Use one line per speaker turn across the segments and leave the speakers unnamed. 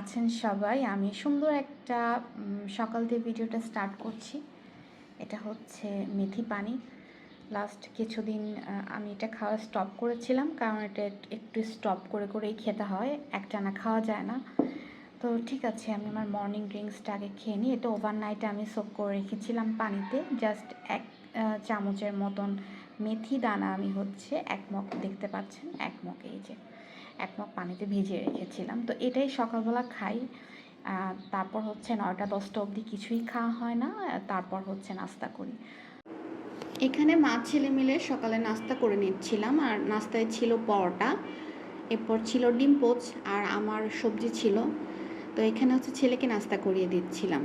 আছেন সবাই। আমি সুন্দর একটা সকাল দিয়ে ভিডিওটা স্টার্ট করছি। এটা হচ্ছে মেথি পানি। লাস্ট কিছুদিন আমি এটা খাওয়া স্টপ করেছিলাম, কারণ এটা একটু স্টপ করে করেই খেতে হয়। একটানা খাওয়া যায় না। তো ঠিক আছে, আমি আমার মর্নিং ড্রিঙ্কসটা আগে খেয়ে নিই। এটা ওভারনাইটে আমি সোক করে রেখেছিলাম পানিতে। জাস্ট এক চামচের মতন মেথি দানা আমি হচ্ছে এক মগ, দেখতে পাচ্ছেন? এক মগ এই যে। এক মগ পানিতে ভিজিয়ে রেখেছিলাম। তো এটাই সকালবেলা খাই। তারপর হচ্ছে নয়টা দশটা অবধি কিছুই খাওয়া হয় না। তারপর হচ্ছে নাস্তা করি। এখানে মা ছেলে মিলে সকালে নাস্তা করে নিচ্ছিলাম। আর নাস্তায় ছিল পরোটা, এরপর ছিল ডিম পোচ আর আমার সবজি ছিল। তো এখানে হচ্ছে ছেলেকে নাস্তা করিয়ে দিচ্ছিলাম।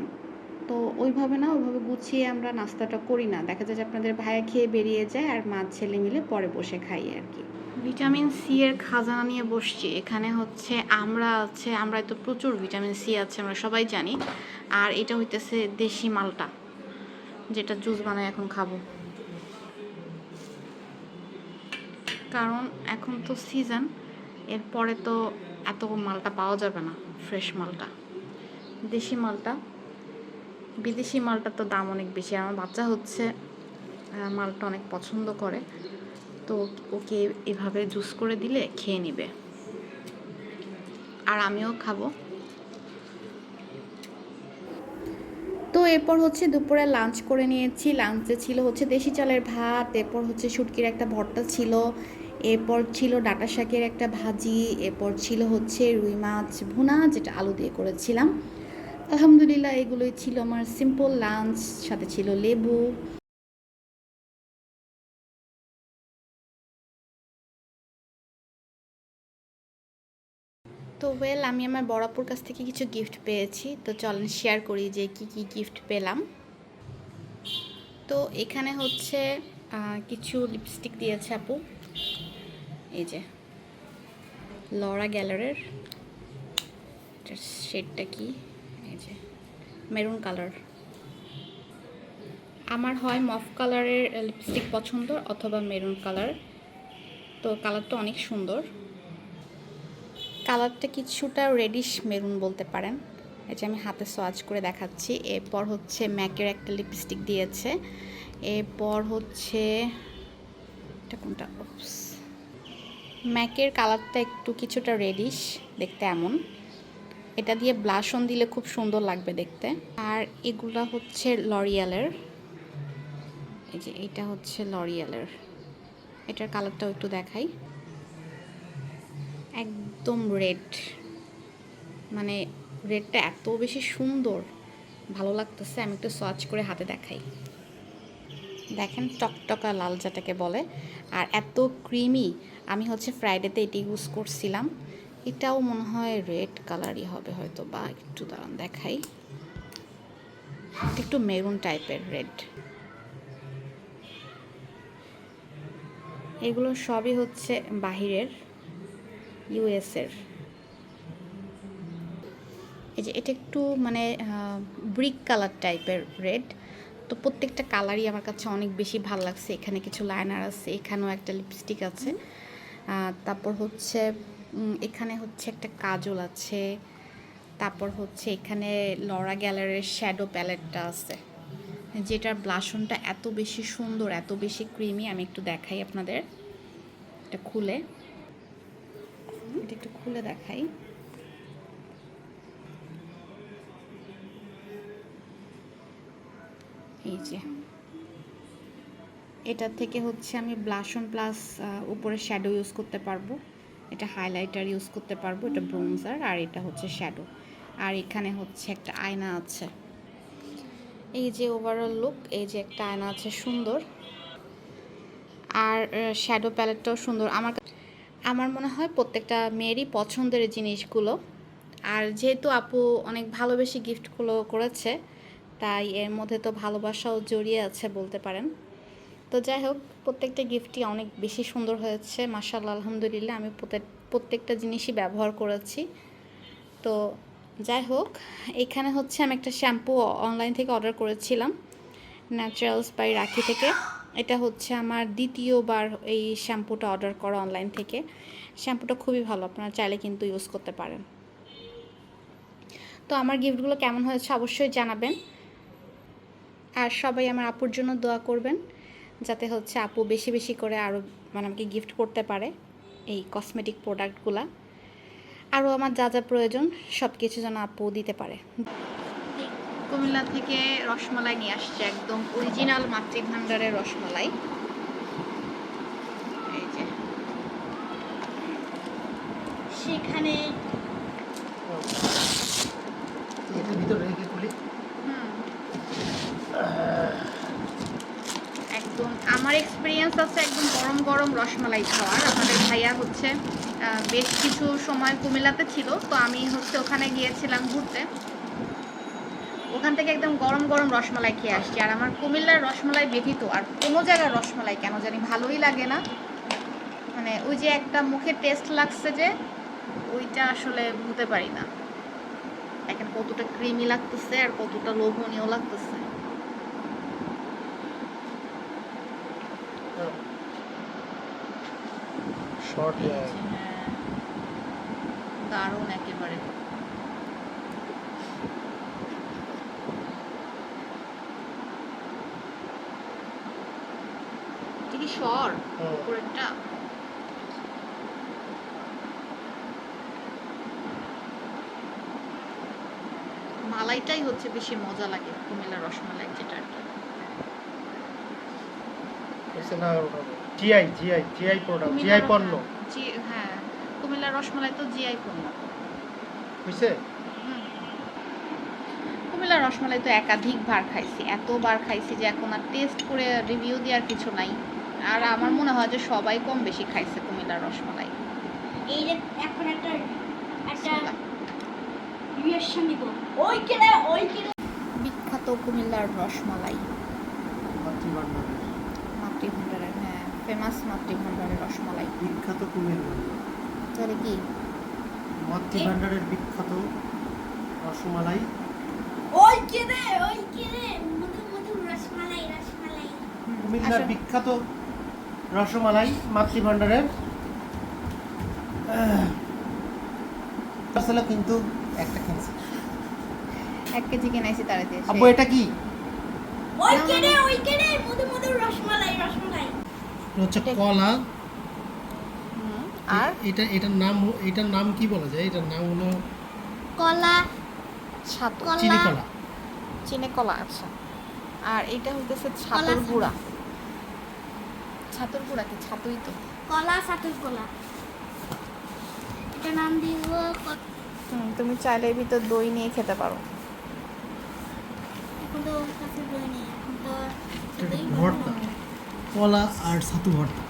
তো ওইভাবে না, ওইভাবে গুছিয়ে আমরা নাস্তাটা করি না। দেখা যায় যে আপনাদের ভাইয়া খেয়ে বেরিয়ে যায় আর মা ছেলে মিলে পরে বসে খাই আর কি। ভিটামিন সি এর খাজানা নিয়ে বসছি। এখানে হচ্ছে আমরা আছে, আমরা তো প্রচুর ভিটামিন সি আছে, আমরা সবাই জানি। আর এটা হইতেছে দেশি মালটা, যেটা জুস বানায় এখন খাব। কারণ এখন তো সিজন এরপরে তো এত মালটা পাওয়া যাবে না ফ্রেশ মালটা। দেশি মালটা, বিদেশি মালটার তো দাম অনেক বেশি। আমার বাচ্চা হচ্ছে মালটা অনেক পছন্দ করে। তো ওকে এভাবে জুস করে দিলে খেয়ে নিবে। আর আমিও খাব। তো এরপর হচ্ছে দুপুরে লাঞ্চ করে নিয়েছি। লাঞ্চে ছিল হচ্ছে দেশি চালের ভাত, এরপর হচ্ছে শুটকির একটা ভর্তা ছিল, এরপর ছিল ডাটা শাকের একটা ভাজি, এরপর ছিল হচ্ছে রুই মাছ ভুনা, যেটা আলু দিয়ে করেছিলাম। আলহামদুলিল্লাহ এগুলোই ছিল আমার সিম্পল লাঞ্চ সাথে ছিল লেবু। ওয়েল আমি আমার বড়াপুর কাছ থেকে কিছু গিফট পেয়েছি। তো চলেন শেয়ার করি যে কি কি গিফট পেলাম। তো এখানে হচ্ছে কিছু লিপস্টিক দিয়েছে আপু। এই যে লরা গ্যালারের শেডটা কি? এই যে মেরুন কালার আমার হয় মফ কালারের লিপস্টিক পছন্দ অথবা মেরুন কালার তো কালারটা অনেক সুন্দর। কালারটা কিছুটা রেডিশ মেরুন বলতে পারেন। এই যে আমি হাতে সোয়াচ করে দেখাচ্ছি। এরপর হচ্ছে ম্যাকের একটা লিপস্টিক দিয়েছে। এরপর হচ্ছে, এটা কোনটা? ম্যাকের কালারটা একটু কিছুটা রেডিশ দেখতে এমন। এটা দিয়ে ব্লাশন দিলে খুব সুন্দর লাগবে দেখতে। আর এগুলা হচ্ছে লরিয়ালের এই যে এটা হচ্ছে লরিয়ালের এটার কালারটাও একটু দেখাই। একদম রেড মানে রেডটা এত বেশি সুন্দর। ভালো লাগতেছে, আমি একটু সার্চ করে হাতে দেখাই। দেখেন টকটকা লাল যেটাকে বলে, আর এত ক্রিমি আমি হচ্ছে ফ্রাইডেতে এটি ইউজ করছিলাম। এটাও মনে হয় রেড কালারই হবে হয়তো বা একটু দাঁড়ান, দেখাই। একটু মেরুন টাইপের রেড এগুলো সবই হচ্ছে বাহিরের। ইউএসের এই যে এটা একটু মানে ব্রিক কালার টাইপের রেড তো প্রত্যেকটা কালারই আমার কাছে অনেক বেশি ভালো লাগছে। এখানে কিছু লাইনার আছে, এখানেও একটা লিপস্টিক আছে। তারপর হচ্ছে এখানে হচ্ছে একটা কাজল আছে। তারপর হচ্ছে এখানে লরা গ্যালারের শ্যাডো প্যালেটটা আছে। যেটার ব্লাশনটা এত বেশি সুন্দর, এত বেশি ক্রিমি আমি একটু দেখাই আপনাদের। এটা খুলে। এটা একটু খুলে দেখাই। এই যে। এটা থেকে হচ্ছে আমি ব্লাশন প্লাস উপরে শ্যাডো ইউজ করতে পারব। এটা হাইলাইটার ইউজ করতে পারব, এটা ব্রোঞ্জার আর এটা হচ্ছে শ্যাডো আর এখানে হচ্ছে একটা আয়না আছে। এই যে ওভারঅল লুক এই যে একটা আয়না আছে সুন্দর। আর শ্যাডো প্যালেটটাও সুন্দর। আমার আমার মনে হয় প্রত্যেকটা মেয়েরই পছন্দের জিনিসগুলো। আর যেহেতু আপু অনেক ভালোবেসে গিফটগুলো করেছে, তাই এর মধ্যে তো ভালোবাসাও জড়িয়ে আছে বলতে পারেন। তো যাই হোক, প্রত্যেকটা গিফটই অনেক বেশি সুন্দর হয়েছে। মাসাল্লাহ আলহামদুলিল্লাহ, আমি প্রত্যেক- প্রত্যেকটা জিনিসই ব্যবহার করেছি। তো যাই হোক, এখানে হচ্ছে আমি একটা শ্যাম্পু অনলাইন থেকে অর্ডার করেছিলাম ন্যাচারালস বাই রাখি থেকে। এটা হচ্ছে আমার দ্বিতীয়বার এই শ্যাম্পুটা অর্ডার করা অনলাইন থেকে। শ্যাম্পুটা খুবই ভালো, আপনারা চাইলে কিন্তু ইউজ করতে পারেন। তো আমার গিফটগুলো কেমন হয়েছে অবশ্যই জানাবেন। আর সবাই আমার আপুর জন্য দোয়া করবেন, যাতে হচ্ছে আপু বেশি বেশি করে আরও মানে আমাকে গিফট করতে পারে এই কসমেটিক প্রোডাক্টগুলা আরও আমার যা যা প্রয়োজন সব কিছু যেন আপু দিতে পারে। কুমিল্লা থেকে রসমালাই নিয়ে আসছে একদম অরিজিনাল মাতৃভাণ্ডারের রসমালাই। এই যে।
সেখানে।
একদম আমার এক্সপিরিয়েন্স আছে একদম গরম গরম রসমালাই খাওয়ার। আমাদের ভাইয়া হচ্ছে বেশ কিছু সময় কুমিল্লাতে ছিল তো আমি হচ্ছে ওখানে গিয়েছিলাম ঘুরতে। ওখান থেকে একদম গরম গরম রসমালাই খেয়ে আসছি। আর আমার কুমিল্লার রসমালাই ব্যতীত আর কোনো জায়গার রসমালাই কেন জানি ভালোই লাগে না। মানে ওই যে একটা মুখে টেস্ট লাগছে যে ওইটা আসলে ভুলতে পারি না। এখন কতটা ক্রিমি লাগতেছে আর কতটা লোভনীয় লাগতেছে। হ্যাঁ। দারুণ একেবারে। কি উপরেরটা? মালাইটাই হচ্ছে বেশি মজা লাগে কুমিল্লার রসমালাই যেটা আর কি।
GI GI GI product GI পণ্য?
হ্যাঁ কুমিল্লার রসমালাই তো জিআই পণ্য।
বুঝছে
হুম। কুমিল্লার রসমালাই তো একাধিকবার খাইছি এতবার খাইছি যে এখন আর টেস্ট করে রিভিউ দেওয়ার কিছু নাই। আর আমার মনে হয় যে সবাই কম বেশি খাইছে কুমিল্লার রসমালাই।
এই যে এখন একটা একটা রিয়াকশন দিব ওই কেনে ওই কেনে
বিখ্যাত কুমিল্লার রসমালাই। মাতৃভাণ্ডারের। হ্যাঁ ফেমাস মাতৃভাণ্ডারের রসমালাই।
বিখ্যাত কুমিল্লা।
তাহলে কি?
মাতৃভাণ্ডারের বিখ্যাত রসমালাই।
ওই কেনে ওই কেনে মধু মধু রসমালাই। রসমালাই
কুমিল্লার বিখ্যাত রসমালাই মাতৃভাণ্ডারের। আসলে কিন্তু একটা কিনছি।
এক কেজি কিনাইছি তারে দিয়ে
আব্বু এটা কি?
ওই কেনে ওই কেনে মধু মধু রসমালাই রসমালাই।
হচ্ছে কলা।
আর?
এটা এটার নাম এটার নাম কি বলা যায়? এটার নাম হলো
কলা।
ছাতু।
কলা।
চিনি কলা
চিনে কলা আচ্ছা। আর এটা হইতেছে ছাতুর
ছাতু।
গুঁড়া। ছাতুর কি ছাতুই তো।
কলা সাতুর কলা এটা নাম দিব
হুম, তুমি চাইলে ভিতর দই নিয়ে খেতে পারো।
এখন তো কাছে দই নেই এখন তো
এটা
দই
ভর্তা। কলা আর ছাতু ভর্তা।